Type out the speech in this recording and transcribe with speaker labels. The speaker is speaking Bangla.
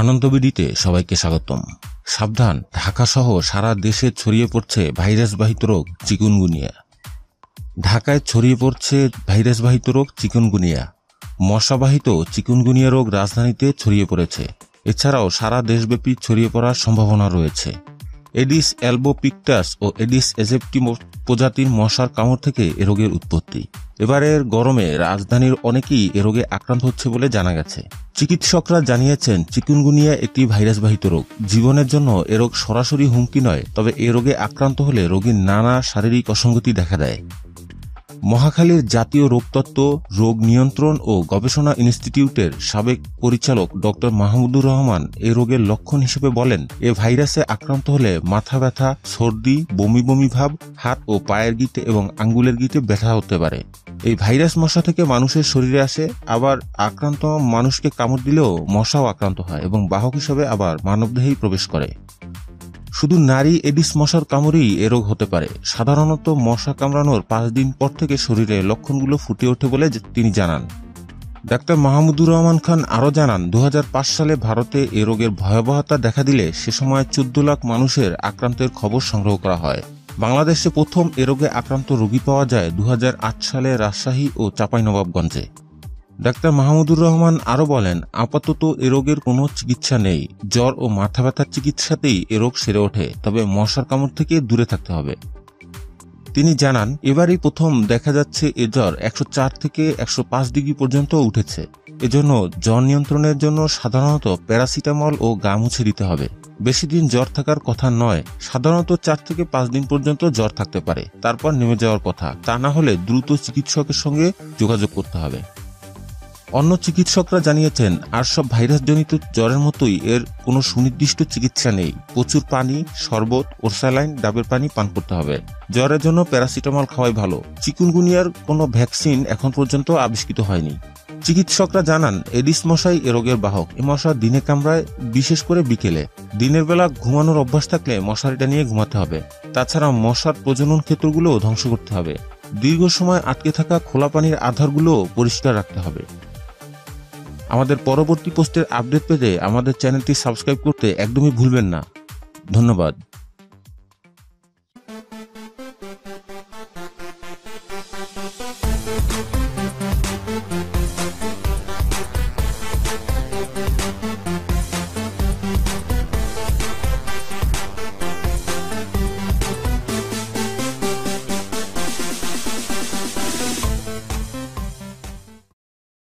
Speaker 1: আনন্দবিডিতে সবাইকে স্বাগতম। সাবধান ঢাকা সহ সারা দেশে ছড়িয়ে পড়ছে ভাইরাসবাহিত রোগ চিকুনগুনিয়া। ঢাকায় ছড়িয়ে পড়ছে ভাইরাসবাহিত রোগ চিকুনগুনিয়া। মশাবাহিত চিকুনগুনিয়া রোগ রাজধানীতে ছড়িয়ে পড়েছে। এছাড়াও সারা দেশব্যাপী ছড়িয়ে পড়ার সম্ভাবনা রয়েছে। এডিস অ্যালবোপিকটাস ও এডিস এজেপ্টি প্রজাতির মশার কামড় থেকে এ রোগের উৎপত্তি। এবারের গরমে রাজধানীর অনেকেই এ রোগে আক্রান্ত হচ্ছে বলে জানা গেছে। চিকিৎসকরা জানিয়েছেন, চিকুনগুনিয়া একটি ভাইরাসবাহিত রোগ। জীবনের জন্য এ রোগ সরাসরি হুমকি নয়, তবে এ রোগে আক্রান্ত হলে রোগীর নানা শারীরিক অসঙ্গতি দেখা দেয়। মহাখালীর জাতীয় রোগতত্ত্ব, রোগ নিয়ন্ত্রণ ও গবেষণা ইনস্টিটিউটের সাবেক পরিচালক ডক্টর মাহমুদুর রহমান এ রোগের লক্ষণ হিসেবে বলেন, এ ভাইরাসে আক্রান্ত হলে মাথা ব্যথা, সর্দি, বমি বমি ভাব, হাত ও পায়ের গিটে এবং আঙ্গুলের গিটে ব্যথা হতে পারে। এই ভাইরাস মশা থেকে মানুষের শরীরে আসে, আবার আক্রান্ত মানুষকে কামড় দিলেও মশাও আক্রান্ত হয় এবং বাহক হিসেবে আবার মানবদেহেই প্রবেশ করে। শুধু নারী এডিস মশার কামড়েই এ রোগ হতে পারে। সাধারণত মশা কামড়ানোর পাঁচ দিন পর থেকে শরীরে লক্ষণগুলো ফুটে ওঠে বলে তিনি জানান। ডাক্তার মাহমুদুর রহমান খান আরও জানান দু হাজার পাঁচ সালে ভারতে এ রোগের ভয়াবহতা দেখা দিলে সে সময় চোদ্দ লাখ মানুষের আক্রান্তের খবর সংগ্রহ করা হয়। বাংলাদেশে প্রথম এ রোগে আক্রান্ত রোগী পাওয়া যায় দু হাজার আট সালে রাজশাহী ও চাঁপাইনবাবগঞ্জে। ডাক্তার মাহমুদুর রহমান আরও বলেন, আপাতত এ রোগের কোনো চিকিৎসা নেই। জ্বর ও মাথা ব্যথার চিকিৎসাতেই এ রোগ সেরে ওঠে, তবে মশার কামড় থেকে দূরে থাকতে হবে। তিনি জানান, এবারই প্রথম দেখা যাচ্ছে এ জ্বর একশো চার থেকে একশো পাঁচ ডিগ্রি পর্যন্ত উঠেছে। এজন্য জ্বর নিয়ন্ত্রণের জন্য সাধারণত প্যারাসিটামল ও গা মুছে দিতে হবে। বেশি দিন জ্বর থাকার কথা নয়, সাধারণত চার থেকে পাঁচ দিন পর্যন্ত জ্বর থাকতে পারে। তারপর নেমে যাওয়ার কথা, তা না হলে দ্রুত চিকিৎসকের সঙ্গে যোগাযোগ করতে হবে। অন্য চিকিৎসকরা জানিয়েছেন আর সব ভাইরাসজনিত জ্বরের মতোই এর কোনো সুনির্দিষ্ট চিকিৎসা নেই। প্রচুর পানি, শরবত, ওরসালাইন, ডাবের পানি পান করতে হবে। জ্বরের জন্য প্যারাসিটামল খাওয়াই ভালো। চিকুনগুনিয়ার কোনো ভ্যাকসিন এখন পর্যন্ত আবিষ্কৃত হয়নি। চিকিৎসকরা জানান, এডিস মশাই এ রোগের বাহক। এ মশা দিনে কামড়ায়, বিশেষ করে বিকেলে। দিনের বেলা ঘুমানোর অভ্যাস থাকলে মশারিটা নিয়ে ঘুমাতে হবে। তাছাড়া মশার প্রজনন ক্ষেত্রগুলো ধ্বংস করতে হবে। দীর্ঘ সময় আটকে থাকা খোলা পানির আধারগুলো পরিষ্কার রাখতে হবে। আমাদের পরবর্তী পোস্টের আপডেট পেতে আমাদের চ্যানেলটি সাবস্ক্রাইব করতে একদমই ভুলবেন না। ধন্যবাদ।